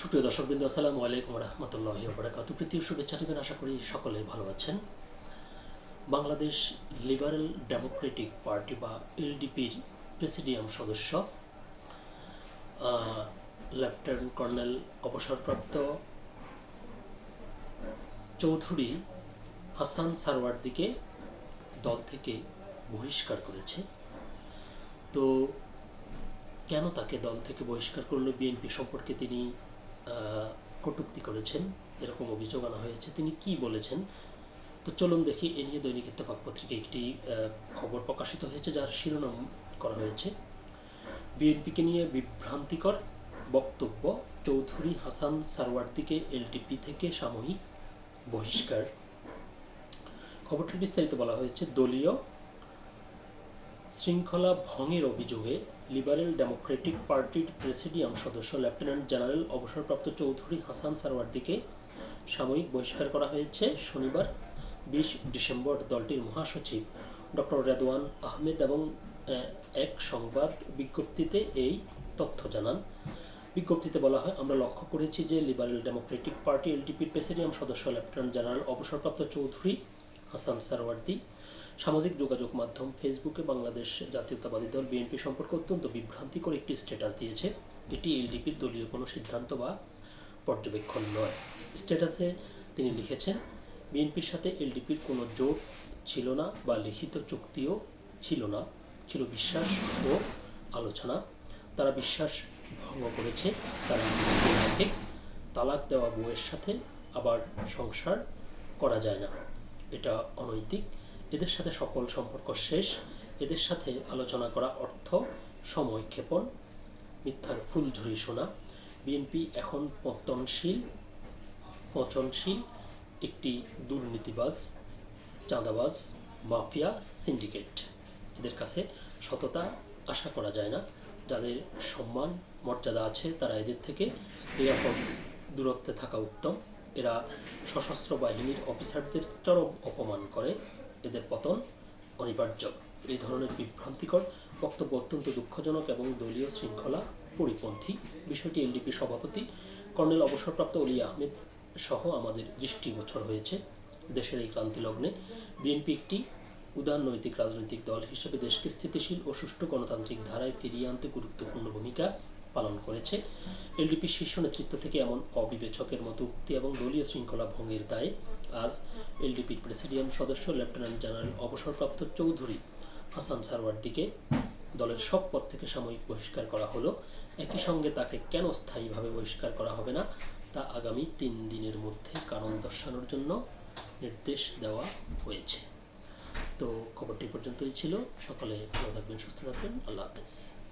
সুপ্রিয় দর্শকবৃন্দ, আসসালামু আলাইকুম রহমতুল্লাহ বরাকাতু প্রীতীয় শুভেচ্ছা নেবেন আশা করি সকলে ভালো আছেন। বাংলাদেশ লিবারেল ডেমোক্রেটিক পার্টি বা এলডিপির প্রেসিডিয়াম সদস্য লেফটেন্যান্ট কর্নেল অবসরপ্রাপ্ত চৌধুরী হাসান সারওয়ার্দিকে দল থেকে বহিষ্কার করেছে। তো কেন তাকে দল থেকে বহিষ্কার করল? বিএনপি সম্পর্কে তিনি কটূক্তি করেছেন, এরকম অভিযোগ আনা হয়েছে, তিনি কি বলেছেন? তো চলুন দেখি, এ নিয়ে দৈনিক ইত্তেফাক পত্রিকায় একটি খবর প্রকাশিত হয়েছে, যার শিরোনাম করা হয়েছে। বিএনপিকে নিয়ে বিভ্রান্তিকর বক্তব্য, চৌধুরী হাসান সারওয়ার্দিকে এলটিপি থেকে সাময়িক বহিষ্কার। খবরটির বিস্তারিত বলা হয়েছে, দলীয় শৃঙ্খলা ভঙ্গের অভিযোগে লিবারেল ডেমোক্রেটিক পার্টির প্রেসিডিয়াম সদস্য লেফটেন্যান্ট জেনারেল অবসরপ্রাপ্ত চৌধুরী হাসান সারওয়ার্দিকে সাময়িক বহিষ্কার করা হয়েছে শনিবার, বিশ ডিসেম্বর দলটির মহাসচিব ডক্টর রেদওয়ান আহমেদ এবং এক সংবাদ বিজ্ঞপ্তিতে এই তথ্য জানান। বিজ্ঞপ্তিতে বলা হয়, আমরা লক্ষ্য করেছি যে লিবারেল ডেমোক্রেটিক পার্টি এলটিপির প্রেসিডিয়াম সদস্য লেফটেন্যান্ট জেনারেল অবসরপ্রাপ্ত চৌধুরী হাসান সারওয়ার্দি সামাজিক যোগাযোগ মাধ্যম ফেসবুকে বাংলাদেশ জাতীয়তাবাদী দল বিএনপি সম্পর্কে অত্যন্ত বিভ্রান্তিকর একটি স্ট্যাটাস দিয়েছে। এটি এলডিপির দলীয় কোনো সিদ্ধান্ত বা পর্যবেক্ষণ নয়। স্ট্যাটাসে তিনি লিখেছেন বিএনপির সাথে এলডিপির কোনো জোট ছিল না বা লিখিত চুক্তিও ছিল না। ছিল বিশ্বাস ও আলোচনা। তারা বিশ্বাস ভঙ্গ করেছে। তারা তালাক দেওয়া বউয়ের সাথে আবার সংসার করা যায় না। এটা অনৈতিক। এদের সাথে সকল সম্পর্ক শেষ। এদের সাথে আলোচনা করা অর্থ, সময় ক্ষেপণ, মিথ্যার ফুলঝুরি শোনা। বিএনপি এখন পতনশীল, পচনশীল, একটি দুর্নীতিবাজ, চাঁদাবাজ, মাফিয়া, সিন্ডিকেট। এদের কাছে সততা আশা করা যায় না। যাদের সম্মান, মর্যাদা আছে, তারা এদের থেকে নিরাপদ দূরত্বে থাকা উত্তম। এরা সশস্ত্র বাহিনীর অফিসারদের চরম অপমান করে। এদের পতন অনিবার্য। এই ধরনের বিভ্রান্তিকর বক্তব্য অত্যন্ত দুঃখজনক এবং দলীয় শৃঙ্খলা পরিপন্থী। বিষয়টি এলডিপি সভাপতি কর্নেল অবসরপ্রাপ্ত অলি আহমেদ সহ আমাদের দৃষ্টিগোচর হয়েছে। দেশের এই ক্রান্তি লগ্নে বিএনপি একটি উদার নৈতিক রাজনৈতিক দল হিসেবে দেশকে স্থিতিশীল ও সুষ্ঠু গণতান্ত্রিক ধারায় ফিরিয়ে আনতে গুরুত্বপূর্ণ ভূমিকা পালন করেছে। এলডিপির শীর্ষ নেতৃত্ব থেকে এমন অবিবেচকের মতো উক্তি এবং দলীয় শৃঙ্খলা ভঙ্গের দায়ে আজ এলডিপির প্রেসিডিয়াম সদস্য লেফটেন্যান্ট জেনারেল অবসরপ্রাপ্ত চৌধুরী হাসান সারওয়ার্দিকে দলের সব পদ থেকে সাময়িক বহিষ্কার করা হলো। একই সঙ্গে তাকে কেন স্থায়ীভাবে বহিষ্কার করা হবে না, তা আগামী তিন দিনের মধ্যে কারণ দর্শানোর জন্য নির্দেশ দেওয়া হয়েছে। তো খবরটি পর্যন্তই ছিল। সকলে ভালো থাকবেন, সুস্থ থাকবেন। আল্লাহ হাফেজ।